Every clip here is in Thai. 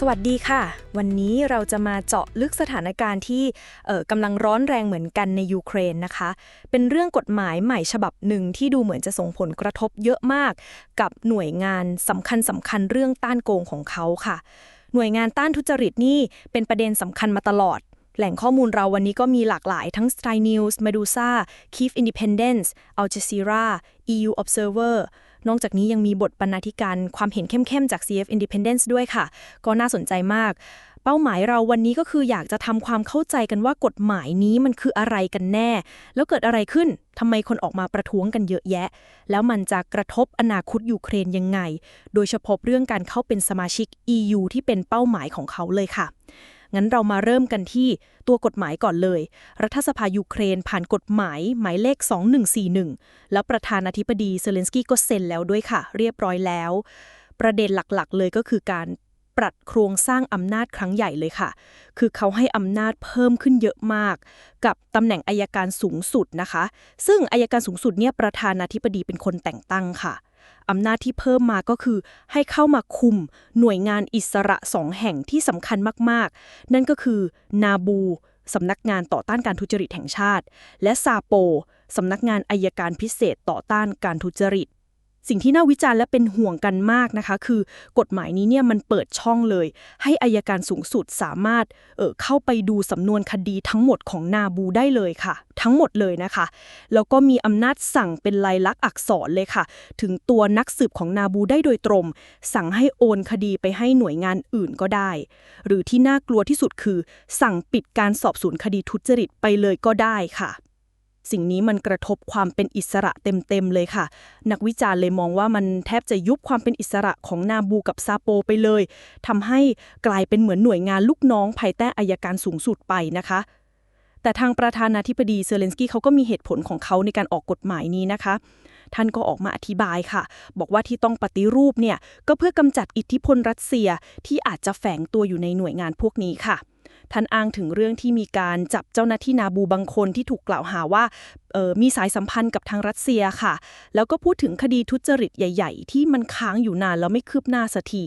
สวัสดีค่ะ วันนี้เราจะมาเจาะลึกสถานการณ์ที่กำลังร้อนแรงเหมือนกันในยูเครนนะคะ เป็นเรื่องกฎหมายใหม่ฉบับหนึ่งที่ดูเหมือนจะส่งผลกระทบเยอะมาก กับหน่วยงานสำคัญสำคัญเรื่องต้านโกงของเขาค่ะ หน่วยงานต้านทุจริตนี่เป็นประเด็นสำคัญมาตลอด แหล่งข้อมูลเราวันนี้ก็มีหลากหลายทั้ง Sky News, Medusa, Kiev Independence, Al Jazeera, EU Observer นอกจากนี้ยังมีบทบรรณาธิการความเห็นเข้มๆ จาก CF Independence ด้วยค่ะ ก็น่าสนใจมาก เป้าหมายเราวันนี้ก็คืออยากจะทำความเข้าใจกันว่ากฎหมายนี้มันคืออะไรกันแน่ แล้วเกิดอะไรขึ้นทำไมคนออกมาประท้วงกันเยอะแยะ แล้วมันจะกระทบอนาคตยูเครนยังไง โดยเฉพาะเรื่องการเข้าเป็นสมาชิก EU ที่เป็นเป้าหมายของเขาเลยค่ะ งั้นเรามาเริ่มกันที่ตัวกฎหมายก่อนเลย รัฐสภายูเครนผ่านกฎหมายหมายเลข 2141 แล้วประธานาธิบดีเซเลนสกี้ก็เซ็นแล้วด้วยค่ะ เรียบร้อยแล้ว ประเด็นหลักๆ เลยก็คือการปรับโครงสร้างอำนาจครั้งใหญ่เลยค่ะ คือเขาให้อำนาจเพิ่มขึ้นเยอะมาก กับตำแหน่งอายการสูงสุดนะคะ ซึ่งอายการสูงสุดเนี่ยประธานาธิบดีเป็นคนแต่งตั้งค่ะ อำนาจที่เพิ่มมาก็คือ ให้เข้ามาคุมหน่วยงานอิสระสองแห่งที่สำคัญมากๆ นั่นก็คือนาบูสำนักงานต่อต้านการทุจริตแห่งชาติ และซาโปสำนักงานอายการพิเศษต่อต้านการทุจริต สิ่งที่น่าวิจารณ์และเป็นห่วงกันมากนะคะ คือกฎหมายนี้เนี่ยมันเปิดช่องเลย ให้อายการสูงสุดสามารถเออเข้าไปดูสำนวนคดีทั้งหมดของนาบูได้เลยค่ะ ทั้งหมดเลยนะคะ แล้วก็มีอำนาจสั่งเป็นลายลักษณ์อักษรเลยค่ะ ถึงตัวนักสืบของนาบูได้โดยตรง สั่งให้โอนคดีไปให้หน่วยงานอื่นก็ได้ หรือที่น่ากลัวที่สุดคือ สั่งปิดการสอบสวนคดีทุจริตไปเลยก็ได้ค่ะ สิ่งนี้มันกระทบความเป็นอิสระเต็มๆเลยค่ะ นักวิจารณ์เลยมองว่ามันแทบจะยุบความเป็นอิสระของนาบูกับซาโปไปเลยทำให้กลายเป็นเหมือนหน่วยงานลูกน้องภายใต้อายการสูงสุดไปนะคะแต่ทางประธานาธิบดีเซเลนสกี้เขาก็มีเหตุผลของเขาในการออกกฎหมายนี้นะคะ ท่านก็ออกมาอธิบายค่ะ บอกว่าที่ต้องปฏิรูปเนี่ย ก็เพื่อกำจัดอิทธิพลรัสเซียที่อาจจะแฝงตัวอยู่ในหน่วยงานพวกนี้ค่ะ ท่านอ้างถึงเรื่องที่มีการจับเจ้าหน้าที่นาบูบางคนที่ถูกกล่าวหาว่าออมีสายสัมพันธ์กับทางรัสเซียค่ะ แล้วก็พูดถึงคดีทุจริตใหญ่ ๆ ที่มันค้างอยู่นานแล้วไม่คืบหน้าสักที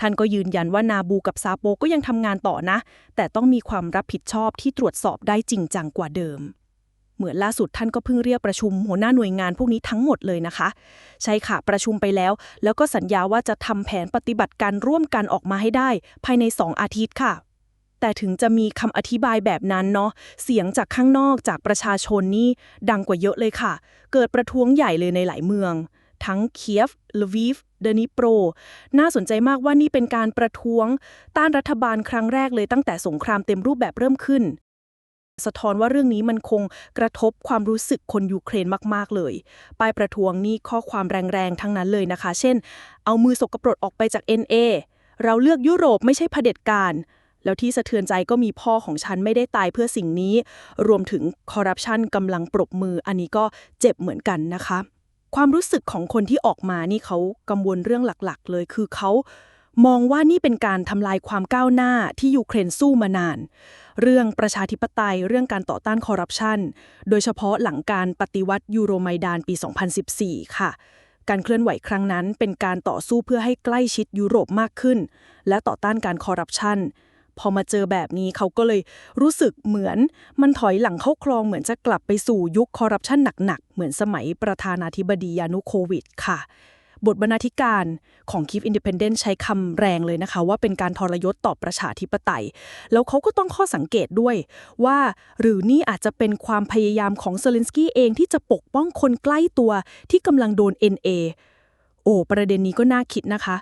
ท่านก็ยืนยันว่านาบูกับซาโปก็ยังทำงานต่อนะ แต่ต้องมีความรับผิดชอบที่ตรวจสอบได้จริงจังกว่าเดิม เหมือนล่าสุดท่านก็เพิ่งเรียกประชุมหัวหน้าหน่วยงานพวกนี้ทั้งหมดเลยนะคะ ใช่ค่ะประชุมไปแล้ว แล้วก็สัญญาว่าจะทำแผนปฏิบัติการร่วมกันออกมาให้ได้ ภายใน 2 อาทิตย์ค่ะ แต่ถึงจะมีคำอธิบายแบบนั้นเนาะเสียงจากข้างนอกจากประชาชนนี่ดังกว่าเยอะเลยค่ะ เกิดประท้วงใหญ่เลยในหลายเมือง ทั้งเคียฟลวีฟเดนิโปร น่าสนใจมากว่านี่เป็นการประท้วง ต้านรัฐบาลครั้งแรกเลยตั้งแต่สงครามเต็มรูปแบบเริ่มขึ้น สะท้อนว่าเรื่องนี้มันคงกระทบความรู้สึกคนยูเครนมากๆเลยป้ายประท้วงนี่ข้อความแรงๆทั้งนั้นเลยนะคะ เช่น เอามือสกปรกออกไปจาก NA เราเลือกยุโรปไม่ใช่เผด็จการ แล้วที่สะเทือนใจก็มีพ่อของฉันไม่ได้ตายเพื่อสิ่งนี้ รวมถึงคอร์รัปชันกำลังปรบมือ อันนี้ก็เจ็บเหมือนกันนะคะ ความรู้สึกของคนที่ออกมานี่เขากังวลเรื่องหลักๆ เลยคือเขามองว่านี่เป็นการทำลายความก้าวหน้าที่ยูเครนสู้มานาน เรื่องประชาธิปไตย เรื่องการต่อต้านคอร์รัปชัน โดยเฉพาะหลังการปฏิวัติยูโรไมดานปี 2014 ค่ะ การเคลื่อนไหวครั้งนั้นเป็นการต่อสู้เพื่อให้ใกล้ชิดยุโรปมากขึ้น และต่อต้านการคอร์รัปชัน พอมาเจอแบบนี้เขาก็เลยรู้สึกเหมือนมันถอยหลังเข้าคลองเหมือนจะกลับไปสู่ยุคคอร์รัปชันหนักๆ เหมือนสมัยประธานาธิบดียานุโควิดค่ะ บทบรรณาธิการของ Kiev Independent ใช้คำแรงเลยนะคะ ว่าเป็นการทรยศต่อประชาธิปไตย แล้วเขาก็ต้องข้อสังเกตด้วยว่า หรือนี่อาจจะเป็นความพยายามของเซเลนสกี้เองที่จะปกป้องคนใกล้ตัวที่กำลังโดน NA โอ้ประเด็นนี้ก็น่าคิดนะคะ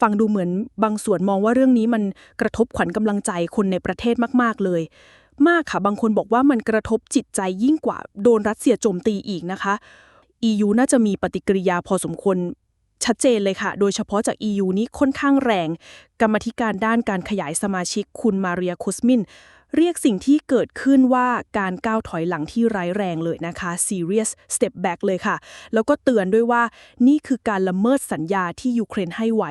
ฟังดูเหมือนบางส่วนมองว่าเรื่องนี้มันกระทบขวัญกำลังใจคนในประเทศมาก ๆ เลย มากค่ะ บางคนบอกว่ามันกระทบจิตใจยิ่งกว่าโดนรัสเซียโจมตีอีกนะคะ EU น่าจะมีปฏิกิริยาพอสมควรชัดเจนเลยค่ะ โดยเฉพาะจาก EU นี้ค่อนข้างแรง กรรมธิการด้านการขยายสมาชิกคุณมาเรียคุสมิน เรียกสิ่งที่เกิดขึ้นว่าการก้าวถอยหลังที่ร้ายแรงเลยนะคะ serious step back เลยค่ะ แล้วก็เตือนด้วยว่านี่คือการละเมิดสัญญาที่ยูเครนให้ไว้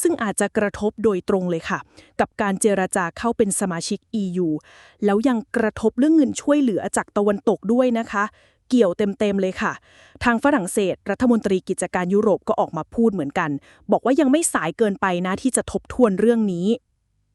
ซึ่งอาจจะกระทบโดยตรงเลยค่ะ กับการเจราจาเข้าเป็นสมาชิก EU แล้วยังกระทบเรื่องเงินช่วยเหลือจากตะวันตกด้วยนะคะเกี่ยวเต็มๆเลยค่ะ ทางฝรั่งเศส รัฐมนตรีกิจการยุโรปก็ออกมาพูดเหมือนกัน บอกว่ายังไม่สายเกินไปนะที่จะทบทวนเรื่องนี้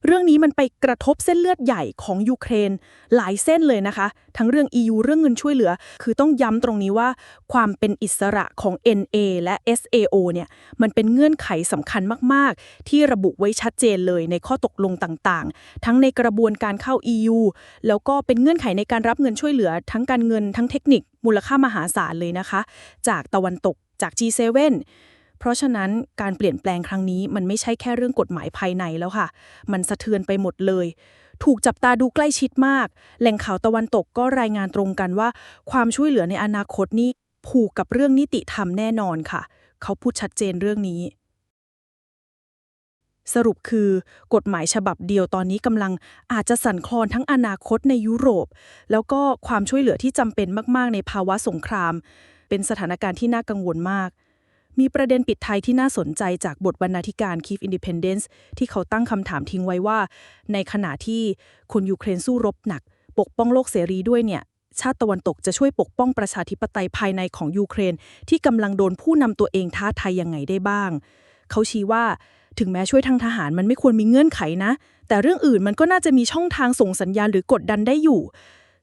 เรื่องนี้มันไปกระทบเส้นเลือดใหญ่ของยูเครน หลายเส้นเลยนะคะ ทั้งเรื่อง EU เรื่องเงินช่วยเหลือ คือต้องย้ำตรงนี้ว่า ความเป็นอิสระของ NA และ SAO เนี่ยมันเป็นเงื่อนไขสำคัญมาก ๆ ที่ระบุไว้ชัดเจนเลยในข้อตกลงต่างๆ ทั้งในกระบวนการเข้า EU แล้วก็เป็นเงื่อนไขในการรับเงินช่วยเหลือ ทั้งการเงินทั้งเทคนิคมูลค่ามหาศาลเลยนะคะ จากตะวันตกจาก G7 เพราะฉะนั้นการเปลี่ยนแปลงครั้งนี้มันไม่ใช่แค่เรื่องกฎหมายภายในแล้วค่ะ มันสะเทือนไปหมดเลย ถูกจับตาดูใกล้ชิดมาก แหล่งข่าวตะวันตกก็รายงานตรงกันว่า ความช่วยเหลือในอนาคตนี้ผูกกับเรื่องนิติธรรมแน่นอนค่ะ เขาพูดชัดเจนเรื่องนี้ สรุปคือกฎหมายฉบับเดียวตอนนี้กำลังอาจจะสั่นคลอนทั้งอนาคตในยุโรป แล้วก็ความช่วยเหลือที่จำเป็นมาก ๆ ในภาวะสงคราม เป็นสถานการณ์ที่น่ากังวลมาก มีประเด็นปิดท้ายที่น่าสนใจจากบทบรรณาธิการ Kiev Independence ที่เขาตั้งคำถามทิ้งไว้ว่า ในขณะที่คนยูเครนสู้รบหนัก ปกป้องโลกเสรีด้วยเนี่ย ชาติตะวันตกจะช่วยปกป้องประชาธิปไตยภายในของยูเครน ที่กำลังโดนผู้นำตัวเองท้าทายยังไงได้บ้าง เขาชี้ว่าถึงแม้ช่วยทางทหารมันไม่ควรมีเงื่อนไขนะ แต่เรื่องอื่นมันก็น่าจะมีช่องทางส่งสัญญาณหรือกดดันได้อยู่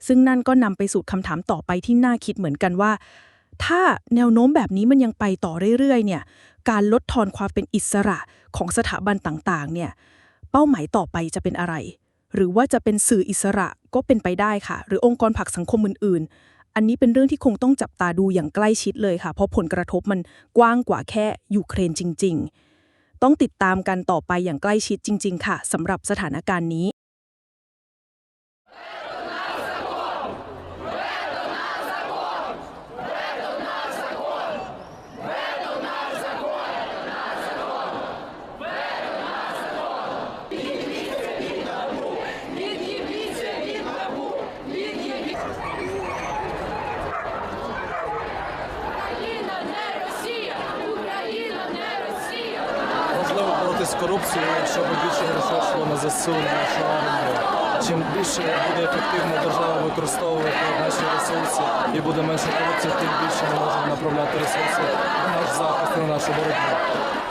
ซึ่งนั่นก็นำไปสู่คำถามต่อไปที่น่าคิดเหมือนกันว่า ถ้าแนวโน้มแบบนี้มันยังไปต่อเรื่อยๆเนี่ยการลดทอนความเป็นอิสระของสถาบันต่างๆเนี่ยเป้าหมายต่อไปจะเป็นอะไร หรือว่าจะเป็นสื่ออิสระก็เป็นไปได้ค่ะ หรือองค์กรผลักสังคมอื่น ๆ อันนี้เป็นเรื่องที่คงต้องจับตาดูอย่างใกล้ชิดเลยค่ะ เพราะผลกระทบมันกว้างกว่าแค่ยูเครนจริง ๆ ต้องติดตามกันต่อไปอย่างใกล้ชิดจริง ๆ ค่ะสำหรับสถานการณ์นี้ корупцією, щоб більше грошей йшло на ЗСУ, на нашу армію. Чим більше буде ефективно держава використовувати наші ресурси і буде менше корупції, тим більше ми можемо направляти ресурси на наш захист на нашу боротьбу.